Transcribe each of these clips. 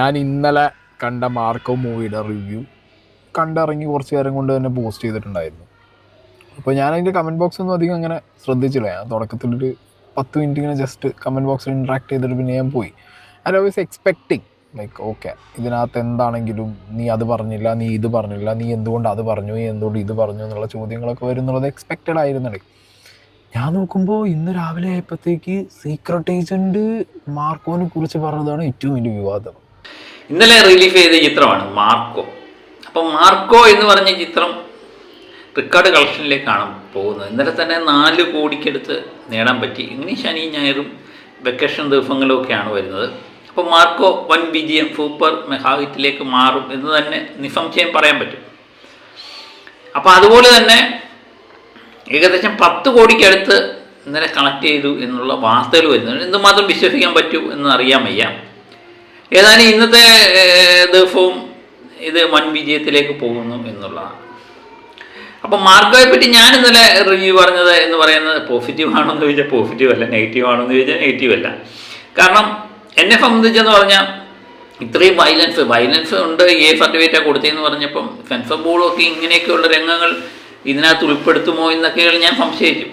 ഞാൻ ഇന്നലെ കണ്ട മാർക്കോ മൂവിയുടെ റിവ്യൂ കണ്ടിറങ്ങി കുറച്ച് നേരം കൊണ്ട് തന്നെ പോസ്റ്റ് ചെയ്തിട്ടുണ്ടായിരുന്നു. അപ്പോൾ ഞാൻ അതിന്റെ കമന്റ് ബോക്സ് ഒന്നും അധികം അങ്ങനെ ശ്രദ്ധിച്ചില്ല. ഞാൻ തുടക്കത്തിലൊരു പത്ത് മിനിറ്റ് ഇങ്ങനെ ജസ്റ്റ് കമന്റ് ബോക്സിൽ ഇൻട്രാക്ട് ചെയ്തിട്ട് പിന്നെ ഞാൻ പോയി. I was expecting like okay ഇതിനകത്ത് എന്താണെങ്കിലും നീ അത് പറഞ്ഞില്ല നീ ഇത് പറഞ്ഞില്ല നീ എന്തുകൊണ്ട് അത് പറഞ്ഞു നീ എന്തുകൊണ്ട് ഇത് പറഞ്ഞു എന്നുള്ള ചോദ്യങ്ങളൊക്കെ വരുന്നുള്ളത് എക്സ്പെക്റ്റഡ് ആയിരുന്നുണ്ട് ഞാൻ നോക്കുമ്പോൾ ഇന്ന് രാവിലെ ആയപ്പോഴത്തേക്ക് സീക്രട്ട് ഏജന്റ് മാർക്കോനെ കുറിച്ച് പറഞ്ഞതാണ് ഏറ്റവും വലിയ വിവാദം. ഇന്നലെ റിലീഫ് ചെയ്ത ചിത്രമാണ് മാർക്കോ. അപ്പം മാർക്കോ എന്ന് പറഞ്ഞ ചിത്രം റിക്കാർഡ് കളക്ഷനിലേക്കാണ് പോകുന്നത്. ഇന്നലെ തന്നെ നാല് കോടിക്കടുത്ത് നേടാൻ പറ്റി. ഇനി ശനി ഞായറും വെക്കേഷൻ ദിവസങ്ങളൊക്കെയാണ് വരുന്നത്. അപ്പോൾ മാർക്കോ വൻ വിജയം സൂപ്പർ മെഗാഹിറ്റിലേക്ക് മാറും എന്ന് തന്നെ നിസംശയം പറയാൻ പറ്റും. അപ്പോൾ അതുപോലെ തന്നെ ഏകദേശം പത്ത് കോടിക്കടുത്ത് ഇന്നലെ കളക്ട് ചെയ്തു എന്നുള്ള വാർത്തകൾ വരുന്നുണ്ട്. എന്തുമാത്രം വിശ്വസിക്കാൻ പറ്റൂ എന്ന് അറിയാൻ വയ്യ. ഏതായാലും ഇന്നത്തെ ദിവസവും ഇത് വൻ വിജയത്തിലേക്ക് പോകുന്നു എന്നുള്ളതാണ്. അപ്പം മാർക്കോയെ പറ്റി ഞാൻ ഇന്നലെ റിവ്യൂ പറഞ്ഞത് എന്ന് പറയുന്നത് പോസിറ്റീവ് ആണോ എന്ന് ചോദിച്ചാൽ പോസിറ്റീവ് അല്ല നെഗറ്റീവ് ആണോ എന്ന് ചോദിച്ചാൽ നെഗറ്റീവ് അല്ല. കാരണം എന്നെ സംബന്ധിച്ചെന്ന് പറഞ്ഞാൽ ഇത്രയും വയലൻസ് വയലൻസ് ഉണ്ട് എ സർട്ടിഫിക്കറ്റാണ് കൊടുത്തതെന്ന് പറഞ്ഞപ്പം സെൻസർ ബോർഡൊക്കെ ഇങ്ങനെയൊക്കെയുള്ള രംഗങ്ങൾ ഇതിനകത്ത് ഉൾപ്പെടുത്തുമോ എന്നൊക്കെ ഞാൻ സംശയിച്ചു.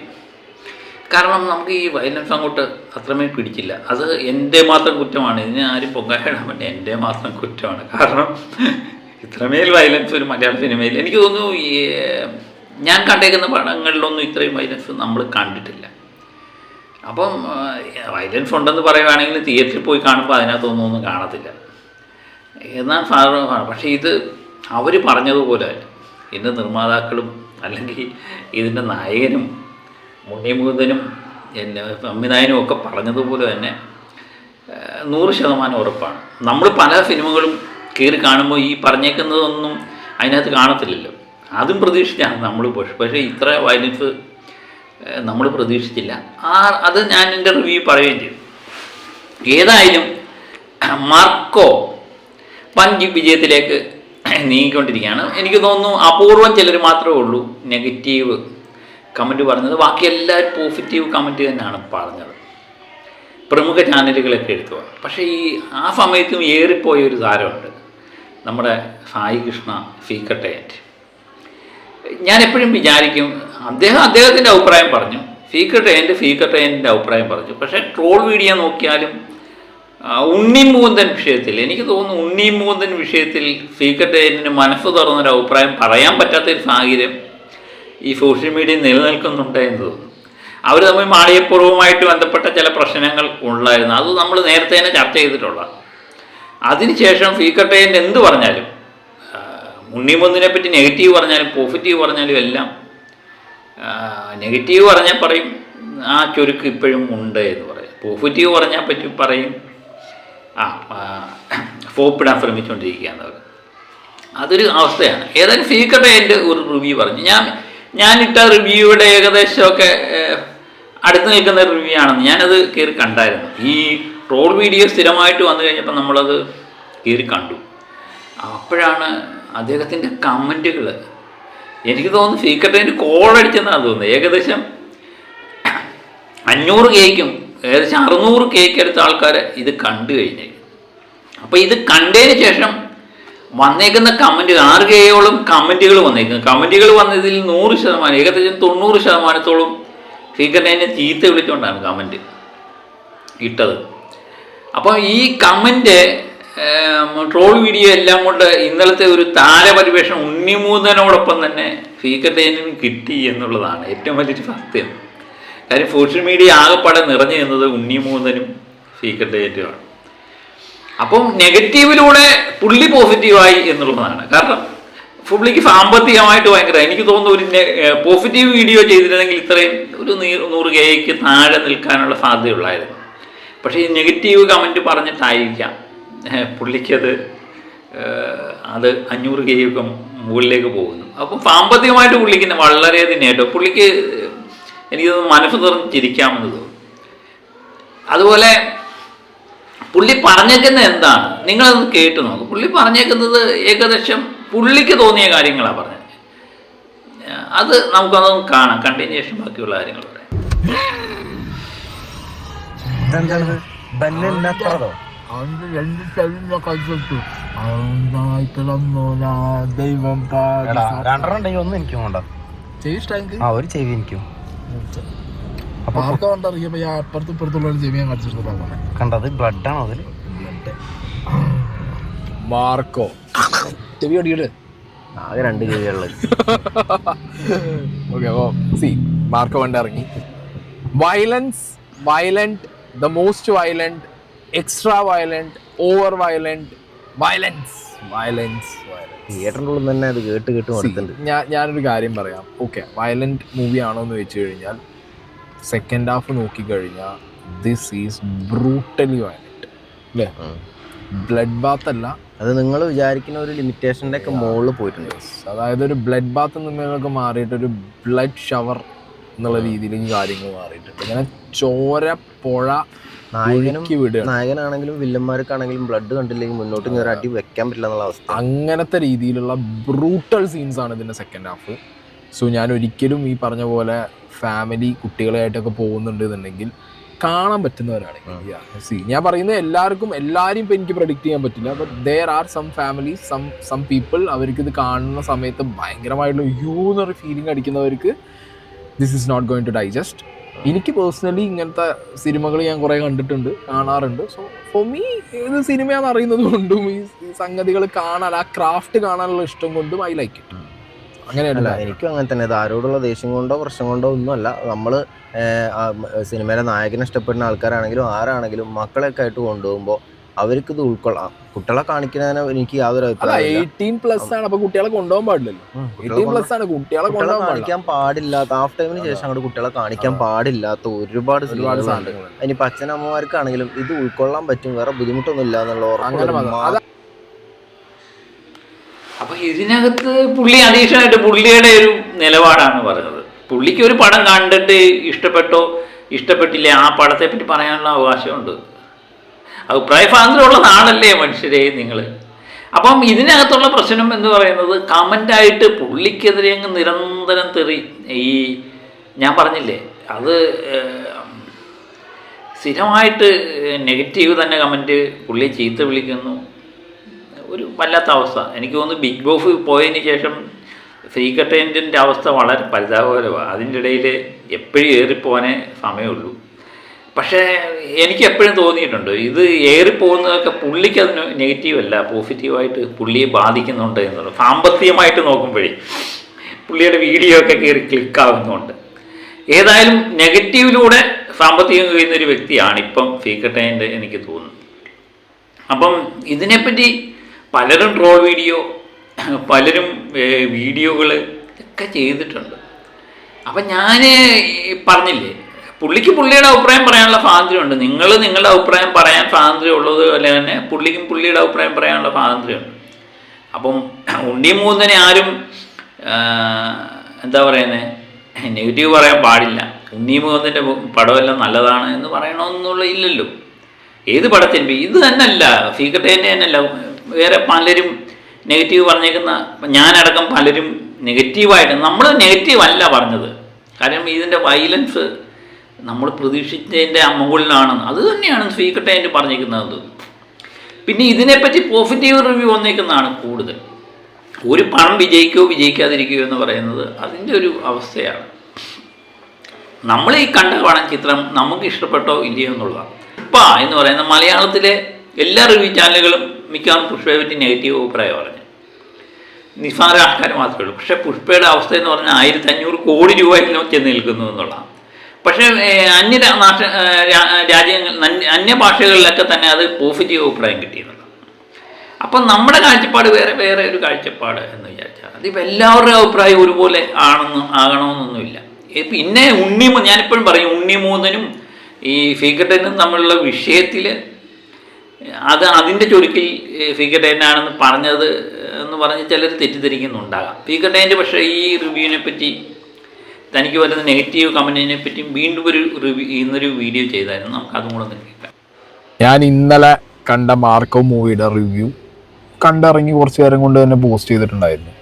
കാരണം നമുക്ക് ഈ വയലൻസ് അങ്ങോട്ട് അത്രമേൽ പിടിച്ചില്ല. അത് എന്റെ മാത്രം കുറ്റമാണ്. ഇതിനെ ആരും പൊങ്കാലിടാൻ പറ്റില്ല. എന്റെ മാത്രം കുറ്റമാണ്. കാരണം ഇത്രമേൽ വയലൻസ് ഒരു മലയാള സിനിമയിൽ എനിക്ക് തോന്നുന്നു ഞാൻ കണ്ടേക്കുന്ന പടങ്ങളിലൊന്നും ഇത്രയും വയലൻസ് നമ്മൾ കണ്ടിട്ടില്ല. അപ്പം വയലൻസ് ഉണ്ടെന്ന് പറയുവാണെങ്കിൽ തിയേറ്ററിൽ പോയി കാണുമ്പോൾ അതിനകത്തൊന്നും ഒന്നും കാണത്തില്ല. എന്നാൽ സാധാരണ പക്ഷേ ഇത് അവർ പറഞ്ഞതുപോലെ ഇന്ന് നിർമ്മാതാക്കളും അല്ലെങ്കിൽ ഇതിന്റെ നായകനും മുന്നിമുകുന്ദനും എന്നെ അമ്മിനായനും ഒക്കെ പറഞ്ഞതുപോലെ തന്നെ നൂറ് ശതമാനം ഉറപ്പാണ്. നമ്മൾ പല സിനിമകളും കയറി കാണുമ്പോൾ ഈ പറഞ്ഞേക്കുന്നതൊന്നും അതിനകത്ത് കാണത്തില്ലല്ലോ. അതും പ്രതീക്ഷിച്ചാണ് നമ്മൾ പക്ഷേ പക്ഷേ ഇത്ര വയലൻസ് നമ്മൾ പ്രതീക്ഷിച്ചില്ല. ആ അത് ഞാൻ എന്റെ റിവ്യൂ പറയുകയും ചെയ്തു. ഏതായാലും മാർക്കോ വൻ വിജയത്തിലേക്ക് നീങ്ങിക്കൊണ്ടിരിക്കുകയാണ്. എനിക്ക് തോന്നുന്നു അപൂർവം ചിലർ മാത്രമേ ഉള്ളൂ നെഗറ്റീവ് കമന്റ് പറഞ്ഞത്. ബാക്കി എല്ലാവരും പോസിറ്റീവ് കമന്റ് തന്നെയാണ് പറഞ്ഞത്. പ്രമുഖ ചാനലുകളൊക്കെ എടുത്തു പക്ഷേ ഈ ആ സമയത്തും ഏറിപ്പോയ ഒരു താരമുണ്ട് നമ്മുടെ സായി കൃഷ്ണ ഫീക്കട്ടയറ്റ് ഞാൻ എപ്പോഴും വിചാരിക്കും അദ്ദേഹം അദ്ദേഹത്തിന്റെ അഭിപ്രായം പറഞ്ഞു. ഫീക്കട്ടയന്റെ ഫീക്കട്ടയന്റെ അഭിപ്രായം പറഞ്ഞു. പക്ഷേ ട്രോൾ വീഡിയോ നോക്കിയാലും ഉണ്ണി ഉണ്ണിമൂന്തൻ വിഷയത്തിൽ എനിക്ക് തോന്നുന്നു ഉണ്ണിമൂന്തൻ വിഷയത്തിൽ ഫീക്കട്ടയന് മനസ്സ് തുറന്നൊരു അഭിപ്രായം പറയാൻ പറ്റാത്തൊരു സാഹചര്യം ഈ സോഷ്യൽ മീഡിയ നിലനിൽക്കുന്നുണ്ട് എന്ന് തോന്നുന്നു. അവർ തമ്മിൽ മാളികപ്പുറവുമായിട്ട് ബന്ധപ്പെട്ട ചില പ്രശ്നങ്ങൾ ഉണ്ടായിരുന്നു. അത് നമ്മൾ നേരത്തെ തന്നെ ചർച്ച ചെയ്തിട്ടുള്ള. അതിനുശേഷം ഫീക്കട്ടയൻ എന്ത് പറഞ്ഞാലും ഉണ്ണിമൊന്നിനെ പറ്റി നെഗറ്റീവ് പറഞ്ഞാലും പോസിറ്റീവ് പറഞ്ഞാലും എല്ലാം നെഗറ്റീവ് പറഞ്ഞാൽ പറയും ആ ചുരുക്ക് ഇപ്പോഴും ഉണ്ട് എന്ന് പറയും. പോസിറ്റീവ് പറഞ്ഞാൽ പറ്റി പറയും. ആ ഫോപ്പിടാൻ ശ്രമിച്ചുകൊണ്ടിരിക്കുക എന്ന് പറയും അതൊരു അവസ്ഥയാണ്. ഏതായാലും ഫീക്കട്ടയന്റെ ഒരു റിവ്യൂ പറഞ്ഞു. ഞാൻ ഞാനിട്ട റിവ്യൂയുടെ ഏകദേശമൊക്കെ അടുത്ത് നിൽക്കുന്ന റിവ്യൂ ആണെന്ന് ഞാനത് കയറി കണ്ടായിരുന്നു. ഈ ട്രോൾ വീഡിയോ സ്ഥിരമായിട്ട് വന്നു കഴിഞ്ഞപ്പോൾ നമ്മളത് കയറി കണ്ടു. അപ്പോഴാണ് അദ്ദേഹത്തിന്റെ കമന്റുകൾ എനിക്ക് തോന്നുന്നു സീക്രട്ടേന്റെ കോൾ അടിച്ചെന്നാണ് തോന്നുന്നത്. ഏകദേശം അഞ്ഞൂറ് കേക്കും ഏകദേശം അറുന്നൂറ് കേക്ക് എടുത്ത ആൾക്കാർ ഇത് കണ്ടു കഴിഞ്ഞു. അപ്പോൾ ഇത് കണ്ടതിന് ശേഷം വന്നേക്കുന്ന കമന്റുകൾ കെയോളം കമന്റുകൾ വന്നേക്കുന്നു. കമന്റുകൾ വന്നതിൽ നൂറ് ശതമാനം ഏകദേശം തൊണ്ണൂറ് ശതമാനത്തോളം ഫീക്കറിനെ ചീത്ത വിളിച്ചുകൊണ്ടാണ് കമന്റ് ഇട്ടത്. അപ്പോൾ ഈ കമന്റ് ട്രോൾ വീഡിയോ എല്ലാം കൊണ്ട് ഇന്നലത്തെ ഒരു താരപരിവേഷണം ഉണ്ണിമൂന്നനോടൊപ്പം തന്നെ ഫീക്കറിനും കിട്ടി എന്നുള്ളതാണ് ഏറ്റവും വലിയൊരു സത്യം. കാര്യം സോഷ്യൽ മീഡിയ ആകെപ്പാടെ നിറഞ്ഞു നിന്നത് ഉണ്ണിമൂന്നനും ഫീക്കറിന്റെയുമാണ് അപ്പം നെഗറ്റീവിലൂടെ പുള്ളി പോസിറ്റീവായി എന്നുള്ളതാണ്. കാരണം പുള്ളിക്ക് സാമ്പത്തികമായിട്ട് ഭയങ്കര എനിക്ക് തോന്നുന്നു ഒരു പോസിറ്റീവ് വീഡിയോ ചെയ്തിരുന്നെങ്കിൽ ഇത്രയും ഒരു നൂറ് കെയ്ക്ക് താഴെ നിൽക്കാനുള്ള സാധ്യതയുള്ളായിരുന്നു പക്ഷേ ഈ നെഗറ്റീവ് കമന്റ് പറഞ്ഞിട്ടായിരിക്കാം. പുള്ളിക്കത് അത് അഞ്ഞൂറ് കെയ്യൊക്കെ മുകളിലേക്ക് പോകുന്നു. അപ്പം സാമ്പത്തികമായിട്ട് പുള്ളിക്ക് വളരെ നേട്ടം പുള്ളിക്ക് എനിക്കത് മനസ്സ് തുറന്ന് ചിരിക്കാമെന്ന് തോന്നുന്നു. അതുപോലെ പുള്ളി പറഞ്ഞേക്കുന്നത് എന്താണ്? നിങ്ങളതൊന്ന് കേട്ടു നോക്കും. പുള്ളി പറഞ്ഞേക്കുന്നത് ഏകദേശം പുള്ളിക്ക് തോന്നിയ കാര്യങ്ങളാണ് പറഞ്ഞത്. അത് നമുക്കതൊന്ന് കാണാം. കണ്ടിന്യൂഷൻ ബാക്കിയുള്ള കാര്യങ്ങൾ പറയാം. രണ്ട് ചെവിന്റെ ദൈവം രണ്ടെണ്ണം ഉണ്ടെങ്കിൽ ഒന്നും എനിക്കും വേണ്ട. ചെയ്യിഷ്ടമെങ്കിൽ ആ ഒരു ചെവി എനിക്കും. ആർക്കും അപ്പുറത്തും ഇപ്പുറത്തുള്ള കണ്ടത് അതിൽ മാർക്കോ. ചെവി ആകെ രണ്ട് ചെവിയുള്ളത് ഓക്കെ അപ്പോൾ സി മാർക്കോ ഇറങ്ങി. Violence violent the most violent extra violent over violent violence violence തിയേറ്ററിന്റെ ഉള്ളിൽ തന്നെ അത് കേട്ട് കേട്ട് ഞാൻ ഞാനൊരു കാര്യം പറയാം. ഓക്കെ വയലന്റ് മൂവി ആണോ എന്ന് വെച്ച് കഴിഞ്ഞാൽ സെക്കൻഡ് ഹാഫ് നോക്കിക്കഴിഞ്ഞാൽ ദിസ് ഈസ് ബ്രൂട്ടലി വയലന്റ് അല്ലേ ബ്ലഡ് ബാത്ത് അല്ല. അത് നിങ്ങൾ വിചാരിക്കുന്ന ഒരു ലിമിറ്റേഷന്റെ ഒക്കെ മുകളിൽ പോയിട്ടുണ്ട്. അതായത് ഒരു ബ്ലഡ് ബാത്ത് നിന്നൊക്കെ മാറിയിട്ട് ഒരു ബ്ലഡ് ഷവർ എന്നുള്ള രീതിയിലും കാര്യങ്ങൾ മാറിയിട്ടുണ്ട്. ഇങ്ങനെ ചോര പുഴ നായകനും നായകനാണെങ്കിലും വില്ലന്മാർക്കാണെങ്കിലും ബ്ലഡ് കണ്ടില്ലെങ്കിൽ മുന്നോട്ട് ഇങ്ങനെ അടി വെക്കാൻ പറ്റില്ല എന്നുള്ള അവസ്ഥ. അങ്ങനത്തെ രീതിയിലുള്ള ബ്രൂട്ടൽ സീൻസ് ആണ് ഇതിന്റെ സെക്കൻഡ് ഹാഫ് സോ ഞാൻ ഒരിക്കലും ഈ പറഞ്ഞ പോലെ ഫാമിലി കുട്ടികളായിട്ടൊക്കെ പോകുന്നുണ്ട് എന്നുണ്ടെങ്കിൽ കാണാൻ പറ്റുന്നവരാണ് സി ഞാൻ പറയുന്നത് എല്ലാവർക്കും എല്ലാവരും ഇപ്പം എനിക്ക് പ്രഡിക്റ്റ് ചെയ്യാൻ പറ്റില്ല but there are some family some some people അവർക്ക് ഇത് കാണുന്ന സമയത്ത് ഭയങ്കരമായിട്ടുള്ള യൂ എന്നൊരു feeling അടിക്കുന്നവർക്ക് this is not going to digest എനിക്ക് പേഴ്സണലി ഇങ്ങനത്തെ സിനിമകൾ ഞാൻ കുറേ കണ്ടിട്ടുണ്ട് കാണാറുണ്ട്. സോ ഫോർ മീ ഇത് സിനിമയാണെന്ന് അറിയുന്നത് കൊണ്ടും ഈ ഈ സംഗതികൾ കാണാൻ ആ ക്രാഫ്റ്റ് കാണാനുള്ള ഇഷ്ടം കൊണ്ടും ഐ ലൈക്ക് ഇറ്റ് അങ്ങനെയല്ല. എനിക്കും അങ്ങനെ തന്നെ. ഇത് ആരോടുള്ള ദേഷ്യം കൊണ്ടോ പ്രശ്നം കൊണ്ടോ ഒന്നുമല്ല. നമ്മൾ സിനിമയിലെ നായകനെ ഇഷ്ടപ്പെടുന്ന ആൾക്കാരാണെങ്കിലും ആരാണെങ്കിലും മക്കളൊക്കെ ആയിട്ട് കൊണ്ടുപോകുമ്പോൾ അവർക്ക് ഇത് ഉൾക്കൊള്ളാം. കുട്ടികളെ കാണിക്കുന്നതിന് എനിക്ക് യാതൊരു അഭിപ്രായം എയ്റ്റീൻ പ്ലസ് ആണ്. അപ്പൊ കുട്ടികളെ കൊണ്ടുപോകാൻ പാടില്ലല്ലോ. എയ്റ്റീൻ പ്ലസ് ആണ്. കുട്ടികളെ കൊണ്ടുപോകാൻ കാണിക്കാൻ പാടില്ലാത്ത ഹാഫ് ടൈമിന് ശേഷം അങ്ങോട്ട് കുട്ടികളെ കാണിക്കാൻ പാടില്ലാത്ത ഒരുപാട് ഒരുപാട് സാധനങ്ങൾ ഇനിയിപ്പോ അച്ഛനമ്മമാർക്കാണെങ്കിലും ഇത് ഉൾക്കൊള്ളാൻ പറ്റും. വേറെ ബുദ്ധിമുട്ടൊന്നും ഇല്ല എന്നുള്ള അങ്ങനെ ഉറപ്പുള്ള മാത്രം. മാ- അതാ അപ്പൊ ഇതിനകത്ത് പുള്ളി അഡീഷണലായിട്ട് പുള്ളിയുടെ ഒരു നിലപാടാണ് പറഞ്ഞത്. പുള്ളിക്ക് ഒരു പടം കണ്ടിട്ട് ഇഷ്ടപ്പെട്ടോ ഇഷ്ടപ്പെട്ടില്ലേ ആ പടത്തെ പറ്റി പറയാനുള്ള അവകാശമുണ്ട്. അഭിപ്രായ സ്വാതന്ത്ര്യമുള്ളതാണല്ലേ മനുഷ്യരെ നിങ്ങൾ അപ്പം ഇതിനകത്തുള്ള പ്രശ്നം എന്ന് പറയുന്നത് കമന്റായിട്ട് പുള്ളിക്കെതിരെ അങ്ങ് നിരന്തരം തെറി ഈ ഞാൻ പറഞ്ഞില്ലേ അത് സ്ഥിരമായിട്ട് നെഗറ്റീവ് തന്നെ കമന്റ് പുള്ളിയെ ചീത്ത വിളിക്കുന്നു. ഒരു വല്ലാത്ത അവസ്ഥ. എനിക്ക് തോന്നുന്നു ബിഗ് ബോസ് പോയതിന് ശേഷം ഫ്രീ കട്ടേന്റെ അവസ്ഥ വളരെ പരിതാപകരമാണ്. അതിന്റെ ഇടയിൽ എപ്പോഴും ഏറിപ്പോവാനേ സമയമുള്ളൂ. പക്ഷേ എനിക്ക് എപ്പോഴും തോന്നിയിട്ടുണ്ട്. ഇത് ഏറിപ്പോകുന്നതൊക്കെ പുള്ളിക്ക് നെഗറ്റീവ് അല്ല. പോസിറ്റീവായിട്ട് പുള്ളിയെ ബാധിക്കുന്നുണ്ട് എന്നുള്ളത്. സാമ്പത്തികമായിട്ട് നോക്കുമ്പോഴേ പുള്ളിയുടെ വീഡിയോ ഒക്കെ കയറി ക്ലിക്കാവുന്നുണ്ട്. ഏതായാലും നെഗറ്റീവിലൂടെ സാമ്പത്തികം കഴിയുന്ന ഒരു വ്യക്തിയാണ് ഇപ്പം ഫീക്കട്ടേന്റെ എനിക്ക് തോന്നുന്നു അപ്പം ഇതിനെപ്പറ്റി പലരും ട്രോൾ വീഡിയോ പലരും വീഡിയോകൾ ഒക്കെ ചെയ്തിട്ടുണ്ട്. അപ്പം ഞാൻ പറഞ്ഞില്ലേ പുള്ളിക്ക് പുള്ളിയുടെ അഭിപ്രായം പറയാനുള്ള സ്വാതന്ത്ര്യമുണ്ട്. നിങ്ങൾ നിങ്ങളുടെ അഭിപ്രായം പറയാൻ സ്വാതന്ത്ര്യമുള്ളത് പോലെ തന്നെ പുള്ളിക്കും പുള്ളിയുടെ അഭിപ്രായം പറയാനുള്ള സ്വാതന്ത്ര്യമുണ്ട്. അപ്പം ഉണ്ണി മൂന്നിനെ ആരും എന്താ പറയുന്നത് നെഗറ്റീവ് പറയാൻ പാടില്ല. ഉണ്ണി മൂന്നിന്റെ പടമെല്ലാം നല്ലതാണ് എന്ന് പറയണമെന്നുള്ള ഇല്ലല്ലോ. ഏത് പടത്തിന്റെ ഇത് തന്നെയല്ല തന്നെ തന്നെയല്ല വേറെ പലരും നെഗറ്റീവ് പറഞ്ഞേക്കുന്ന ഞാനടക്കം പലരും നെഗറ്റീവായിട്ട് നമ്മൾ നെഗറ്റീവ് അല്ല പറഞ്ഞത്. കാരണം ഇതിന്റെ വയലൻസ് നമ്മൾ പ്രതീക്ഷിച്ചതിന്റെ മുകളിലാണ് അത് തന്നെയാണ് സീക്രട്ടേന്റെ പറഞ്ഞേക്കുന്നത്. പിന്നെ ഇതിനെപ്പറ്റി പോസിറ്റീവ് റിവ്യൂ വന്നേക്കുന്നതാണ് കൂടുതൽ. ഒരു പണം വിജയിക്കുകയോ വിജയിക്കാതിരിക്കുകയോ എന്ന് പറയുന്നത് അതിന്റെ ഒരു അവസ്ഥയാണ്. നമ്മൾ ഈ കണ്ട പണം ചിത്രം നമുക്ക് ഇഷ്ടപ്പെട്ടോ ഇല്ലയോ എന്നുള്ളതാണ്. പുഷ്പ എന്ന് പറയുന്ന മലയാളത്തിലെ എല്ലാ റിവ്യൂ ചാനലുകളും മിക്കവാറും പുഷ്പയെ പറ്റി നെഗറ്റീവ് അഭിപ്രായം പറഞ്ഞു നിസ്സാര ആൾക്കാർ മാത്രമേ ഉള്ളൂ. പക്ഷേ പുഷ്പയുടെ അവസ്ഥ എന്ന് പറഞ്ഞാൽ ആയിരത്തി അഞ്ഞൂറ് കോടി രൂപയിലും ചെന്ന് നിൽക്കുന്നു എന്നുള്ളതാണ്. പക്ഷേ അന്യ നാഷ രാജ്യങ്ങൾ അന്യ- ഭാഷകളിലൊക്കെ തന്നെ അത് പോസിറ്റീവ് അഭിപ്രായം കിട്ടിയെന്നുള്ളത് അപ്പം നമ്മുടെ കാഴ്ചപ്പാട് വേറെ വേറെ ഒരു കാഴ്ചപ്പാട് എന്ന് വിചാരിച്ചാൽ അതിപ്പോൾ എല്ലാവരുടെയും അഭിപ്രായം ഒരുപോലെ ആണെന്നും ആകണമെന്നൊന്നുമില്ല. പിന്നെ ഉണ്ണി ഞാനിപ്പോഴും പറയും ഉണ്ണി മൂന്നിനും ഈ ഫിഗട്ടനും തമ്മിലുള്ള വിഷയത്തിൽ അത് അതിന്റെ ചുരുക്കിൽ ആണെന്ന് പറഞ്ഞത് എന്ന് പറഞ്ഞ് ചിലർ തെറ്റിദ്ധരിക്കുന്നുണ്ടാകാം. ഫീക്കട്ടേന്റെ പക്ഷേ ഈ റിവ്യൂവിനെ പറ്റി തനിക്ക് വരുന്ന നെഗറ്റീവ് കമന്റിനെ പറ്റിയും വീണ്ടും ഒരു റിവ്യൂ ഇന്നൊരു വീഡിയോ ചെയ്തായിരുന്നു. നമുക്ക് അതും കൂടെ ഒന്ന് കേൾക്കാം. ഞാൻ ഇന്നലെ കണ്ട മാർക്കോ മൂവിയുടെ റിവ്യൂ കണ്ടിറങ്ങി കുറച്ച് നേരം കൊണ്ട് തന്നെ പോസ്റ്റ് ചെയ്തിട്ടുണ്ടായിരുന്നു.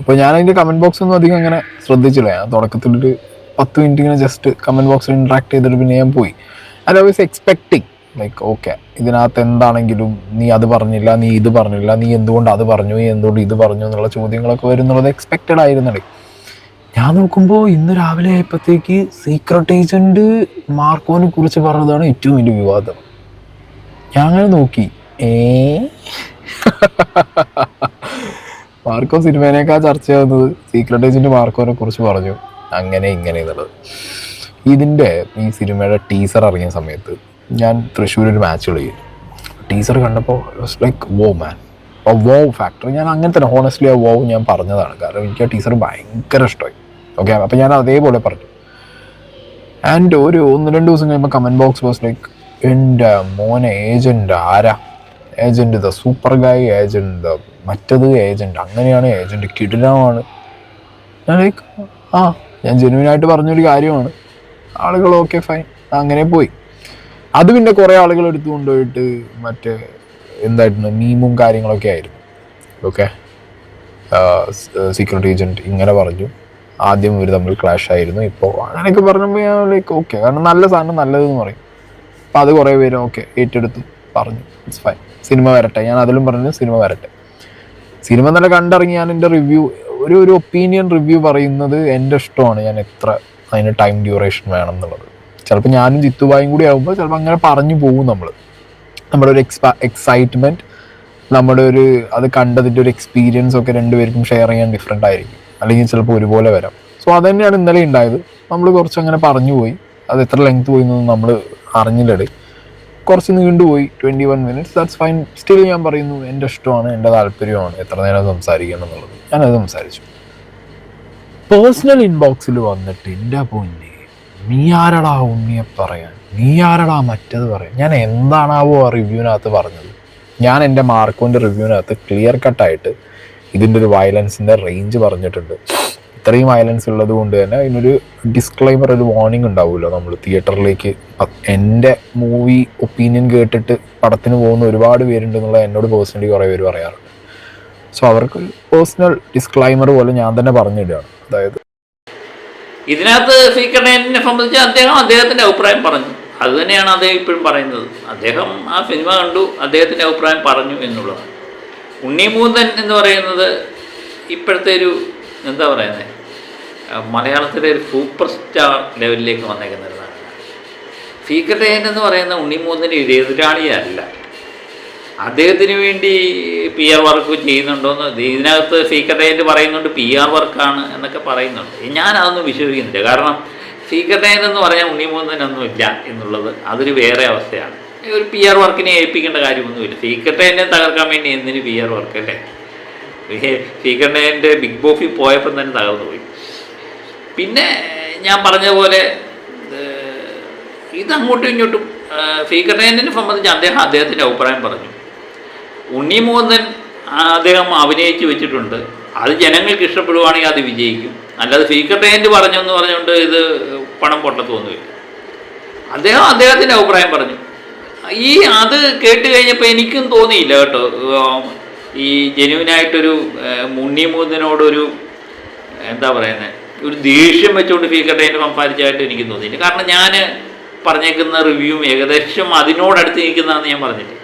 അപ്പോൾ ഞാൻ അതിന്റെ കമന്റ് ബോക്സ് ഒന്നും അധികം അങ്ങനെ ശ്രദ്ധിച്ചില്ല. ഞാൻ തുടക്കത്തിലൊരു പത്ത് മിനിറ്റ് ഇങ്ങനെ ജസ്റ്റ് കമന്റ് ബോക്സിൽ ഇൻട്രാക്ട് ചെയ്തിട്ട് പിന്നെ ഞാൻ പോയി. I was expecting like okay ഇതിനകത്ത് എന്താണെങ്കിലും നീ അത് പറഞ്ഞില്ല നീ ഇത് പറഞ്ഞില്ല നീ എന്തുകൊണ്ട് അത് പറഞ്ഞു നീ എന്തുകൊണ്ട് ഇത് പറഞ്ഞു എന്നുള്ള ചോദ്യങ്ങളൊക്കെ വരും എന്നുള്ളത് എക്സ്പെക്റ്റഡ് ആയിരുന്നുണ്ട് ഞാൻ നോക്കുമ്പോൾ ഇന്ന് രാവിലെ ആയപ്പോഴത്തേക്ക് സീക്രട്ട് ഏജന്റ് മാർക്കോനെ കുറിച്ച് പറഞ്ഞതാണ് ഏറ്റവും വലിയ വിവാദം. ഞാൻ അങ്ങനെ നോക്കി. ഏ? മാർക്കോ സിനിമേനേക്കാൾ ചെയ്യുന്നത് സീക്രട്ട് ഏജന്റ് മാർക്കോനെ കുറിച്ച് പറഞ്ഞു. അങ്ങനെ ഇങ്ങനെ എന്നുള്ളത്. ഇതിന്റെ ഈ സിനിമയുടെ ടീസർ ഇറങ്ങിയ സമയത്ത് ഞാൻ തൃശ്ശൂർ ഒരു മാച്ച് കളിക്കും ടീച്ചർ കണ്ടപ്പോൾ ലൈക്ക് വോ മാൻ വോ ഫാക്ടർ ഞാൻ അങ്ങനെ തന്നെ ഹോണസ്റ്റ്ലി ആ വോ ഞാൻ പറഞ്ഞതാണ്. കാരണം എനിക്ക് ആ ടീച്ചർ ഭയങ്കര ഇഷ്ടമായി. ഓക്കെ അപ്പോൾ ഞാൻ അതേപോലെ പറഞ്ഞു. ആൻഡ് ഒരു ഒന്ന് രണ്ട് ദിവസം കഴിയുമ്പോൾ കമന്റ് ബോക്സ് വാസ് ലൈക്ക് എന്റെ മോനെ ഏജന്റ് ആരാ? Agent the super guy agent the മറ്റത് ഏജന്റ് അങ്ങനെയാണ് ഏജന്റ് കിടിലമാണ്. ഞാൻ ലൈക്ക് ആ ഞാൻ ജെനുവിനായിട്ട് പറഞ്ഞൊരു കാര്യമാണ്. ആളുകൾ ഓക്കെ ഫൈൻ അങ്ങനെ പോയി. അത് പിന്നെ കുറേ ആളുകൾ എടുത്തു കൊണ്ടുപോയിട്ട് മറ്റേ എന്തായിട്ടുണ്ട് മീമും കാര്യങ്ങളൊക്കെ ആയിരുന്നു. ഓക്കെ സീക്രട്ട് ഏജന്റ് ഇങ്ങനെ പറഞ്ഞു. ആദ്യം ഇവർ തമ്മിൽ ക്ലാഷ് ആയിരുന്നു. ഇപ്പോൾ അങ്ങനെയൊക്കെ പറഞ്ഞപ്പോൾ ഞാൻ ലൈക്ക് ഓക്കെ കാരണം നല്ല സാധനം നല്ലതെന്ന് പറയും. അപ്പം അത് കുറേ പേര് ഓക്കെ ഏറ്റെടുത്തു പറഞ്ഞു. ഇറ്റ്സ് ഫൈൻ സിനിമ വരട്ടെ. ഞാൻ അതിലും പറഞ്ഞു സിനിമ വരട്ടെ. സിനിമ നല്ല കണ്ടിറങ്ങി. ഞാൻ എന്റെ റിവ്യൂ ഒരു ഒരു ഒപ്പീനിയൻ റിവ്യൂ പറയുന്നത് എന്റെ ഇഷ്ടമാണ്. ഞാൻ എത്ര അതിന് ടൈം ഡ്യൂറേഷൻ വേണം എന്നുള്ളത്. ചിലപ്പോൾ ഞാനും ജിത്തുബായും കൂടി ആകുമ്പോൾ ചിലപ്പോൾ അങ്ങനെ പറഞ്ഞു പോകും നമ്മൾ നമ്മുടെ ഒരു എക്സൈറ്റ്മെന്റ് നമ്മുടെ ഒരു അത് കണ്ടതിന്റെ ഒരു എക്സ്പീരിയൻസ് ഒക്കെ രണ്ടുപേർക്കും ഷെയർ ചെയ്യാൻ ഡിഫറെന്റ് ആയിരിക്കും. അല്ലെങ്കിൽ ചിലപ്പോൾ ഒരുപോലെ വരാം. സോ അത് തന്നെയാണ് ഇന്നലെ ഉണ്ടായത് നമ്മൾ കുറച്ച് അങ്ങനെ പറഞ്ഞു പോയി. അത് എത്ര ലെങ്ത് പോയി എന്നൊന്നും നമ്മൾ അറിഞ്ഞില്ലടി. കുറച്ച് നീണ്ടുപോയി twenty one minutes that's fine still ഞാൻ പറയുന്നു എന്റെ ഇഷ്ടമാണ് എന്റെ താല്പര്യമാണ് എത്ര നേരം സംസാരിക്കണം എന്നുള്ളത്. ഞാനത് സംസാരിച്ചു. പേഴ്സണൽ ഇൻബോക്സിൽ വന്നിട്ട് എന്റെ പൊന്നെ നീ ആരടാ ഉണ്ണിയെ പറയാൻ? നീ ആരടാ മറ്റത് പറയാൻ? ഞാൻ എന്താണാവോ ആ റിവ്യൂവിനകത്ത് പറഞ്ഞത്. ഞാൻ എന്റെ മാർക്കോന്റെ റിവ്യൂവിനകത്ത് ക്ലിയർ കട്ടായിട്ട് ഇതിന്റെ ഒരു വയലൻസിന്റെ റേഞ്ച് പറഞ്ഞിട്ടുണ്ട്. ഇത്രയും വയലൻസ് ഉള്ളത് കൊണ്ട് തന്നെ അതിനൊരു ഡിസ്ക്ലൈമർ ഒരു വാർണിംഗ് ഉണ്ടാവുമല്ലോ നമ്മൾ തിയേറ്ററിലേക്ക് എന്റെ മൂവി ഒപ്പീനിയൻ കേട്ടിട്ട് പടത്തിന് പോകുന്ന ഒരുപാട് പേരുണ്ട് എന്നുള്ളത് എന്നോട് പേഴ്സണലി കുറേ പേര് പറയാറുണ്ട്. സോ അവർക്ക് പേഴ്സണൽ ഡിസ്ക്ലൈമർ പോലെ ഞാൻ തന്നെ പറഞ്ഞിടുകയാണ്. അതായത് ഇതിനകത്ത് ഫീക്കർണേനെ സംബന്ധിച്ച് അദ്ദേഹം അദ്ദേഹത്തിന്റെ അഭിപ്രായം പറഞ്ഞു. അത് തന്നെയാണ് അദ്ദേഹം ഇപ്പോഴും പറയുന്നത്. അദ്ദേഹം ആ സിനിമ കണ്ടു അദ്ദേഹത്തിന്റെ അഭിപ്രായം പറഞ്ഞു എന്നുള്ളതാണ്. ഉണ്ണിമൂന്തൻ എന്ന് പറയുന്നത് ഇപ്പോഴത്തെ ഒരു എന്താ പറയുന്നത് മലയാളത്തിലെ ഒരു സൂപ്പർ സ്റ്റാർ ലെവലിലേക്ക് വന്നേക്കുന്ന ഒരു നടനാണ് ഫീക്കർണേൻ എന്ന് പറയുന്ന ഉണ്ണിമൂന്തന് ഒരു എതിരാളിയല്ല. അദ്ദേഹത്തിന് വേണ്ടി പി ആർ വർക്ക് ചെയ്യുന്നുണ്ടോയെന്ന് ഇതിനകത്ത് സീക്രട്ടേജന്റ് പറയുന്നുണ്ട് പി ആർ വർക്കാണ് എന്നൊക്കെ പറയുന്നുണ്ട്. ഞാൻ അതൊന്നും വിശ്വസിക്കുന്നില്ല. കാരണം സീക്രട്ടേജന്റ് എന്ന് പറഞ്ഞാൽ ഉണ്ണിമൂന്നനൊന്നും ഇല്ല എന്നുള്ളത് അതൊരു വേറെ അവസ്ഥയാണ്. ഒരു പി ആർ വർക്കിനെ ഏൽപ്പിക്കേണ്ട കാര്യമൊന്നുമില്ല. സീക്രട്ടേജന്റിനെ തകർക്കാൻ വേണ്ടി എന്തിന് പി ആർ വർക്ക് അല്ലേ? സീക്രട്ടേജന്റ് ബിഗ് ബോഫിൽ പോയപ്പം തന്നെ തകർന്നു പോയി. പിന്നെ ഞാൻ പറഞ്ഞതുപോലെ പോലെ ഏഹ്, ഇതങ്ങോട്ടും ഇങ്ങോട്ടും ഫീക്കർട്ടേനെ സംബന്ധിച്ച് അദ്ദേഹം അദ്ദേഹത്തിന്റെ അഭിപ്രായം പറഞ്ഞു. ഉണ്ണിമൂന്നൻ അദ്ദേഹം അഭിനയിച്ച് വെച്ചിട്ടുണ്ട്. അത് ജനങ്ങൾക്ക് ഇഷ്ടപ്പെടുവാണെങ്കിൽ അത് വിജയിക്കും. അല്ലാതെ ഫീക്കർട്ടേന്റ് പറഞ്ഞെന്ന് പറഞ്ഞുകൊണ്ട് ഇത് പണം പൊട്ടത്തൊന്നുമില്ല അദ്ദേഹം അദ്ദേഹത്തിന്റെ അഭിപ്രായം പറഞ്ഞു. ഈ അത് കേട്ട് കഴിഞ്ഞപ്പോൾ എനിക്കും തോന്നിയില്ല കേട്ടോ. ഈ ജെനുവിനായിട്ടൊരു ഉണ്ണിമൂന്നനോടൊരു എന്താ പറയുന്നത് ഒരു ദേഷ്യം വെച്ചുകൊണ്ട് ഫീക്കർട്ടേന്റെ സംസാരിച്ചതായിട്ട് എനിക്ക് തോന്നിയില്ല. കാരണം ഞാൻ പറഞ്ഞേക്കുന്ന റിവ്യൂവും ഏകദേശം അതിനോടടുത്ത് നിൽക്കുന്നതാണെന്ന് ഞാൻ പറഞ്ഞില്ലേ.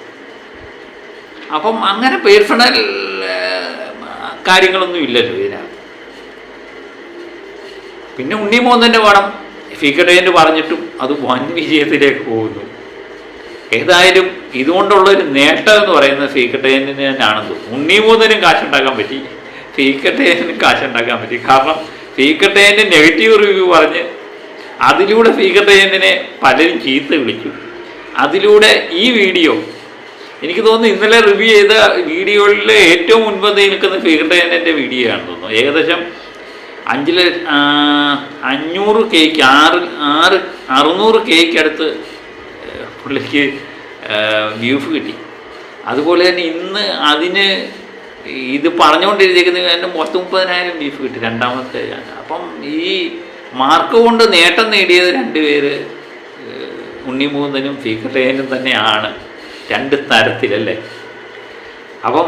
അപ്പം അങ്ങനെ പേഴ്സണൽ കാര്യങ്ങളൊന്നും ഇല്ലല്ലോ ഇതിനകത്ത്. പിന്നെ ഉണ്ണിമോന്തന്റെ പടം ഫിക്കടേന്റെ പറഞ്ഞിട്ടും അത് വൻ വിജയത്തിലേക്ക് പോകുന്നു. ഏതായാലും ഇതുകൊണ്ടുള്ള ഒരു നേട്ടം എന്ന് പറയുന്നത് ഫീക്കട്ടേനിന് തന്നെയാണെന്ന് ഉണ്ണിമൂന്നിനും കാശുണ്ടാക്കാൻ പറ്റി. ഫീക്കട്ടേനും കാശുണ്ടാക്കാൻ പറ്റി. കാരണം ഫീക്കട്ടേന്റെ നെഗറ്റീവ് റിവ്യൂ പറഞ്ഞ് അതിലൂടെ ഫീക്കട്ടേനെ പലരും ചീത്ത വിളിച്ചു അതിലൂടെ ഈ വീഡിയോ എനിക്ക് തോന്നുന്നു ഇന്നലെ റിവ്യൂ ചെയ്ത വീഡിയോയിലെ ഏറ്റവും മുൻപന്തിയിൽ നിൽക്കുന്ന ഫീഡേനന്റെ വീഡിയോ ആണെന്ന് തോന്നുന്നു. ഏകദേശം അഞ്ച് ല ആ, അഞ്ഞൂറ് കേക്ക് ആറ് ആറ് അറുന്നൂറ് കേക്ക് അടുത്ത് പുള്ളിക്ക് വ്യൂഫ് കിട്ടി. അതുപോലെ തന്നെ ഇന്ന് അതിന് ഇത് പറഞ്ഞുകൊണ്ടിരിക്കുന്നത് എന്റെ പത്ത് മുപ്പതിനായിരം ബീഫ് കിട്ടി രണ്ടാമത്തെ അപ്പം ഈ മാർക്ക് കൊണ്ട് നേട്ടം നേടിയത് രണ്ടുപേര് ഉണ്ണിമൂന്നനും ഫീക്കട്ടേനും തന്നെയാണ്. രണ്ട് തരത്തിലല്ലേ? അപ്പം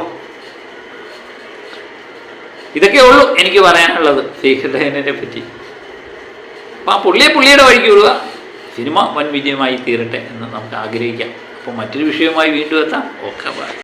ഇതൊക്കെ ഉള്ളൂ എനിക്ക് പറയാനുള്ളത് ശ്രീഹൃദയനെ പറ്റി. അപ്പം ആ പുള്ളിയെ പുള്ളിയുടെ വഴിക്ക് വിടുക. സിനിമ വൻ വിജയമായി തീരട്ടെ എന്ന് നമുക്ക് ആഗ്രഹിക്കാം. അപ്പോൾ മറ്റൊരു വിഷയവുമായി വീണ്ടും എത്താം. Okay bye.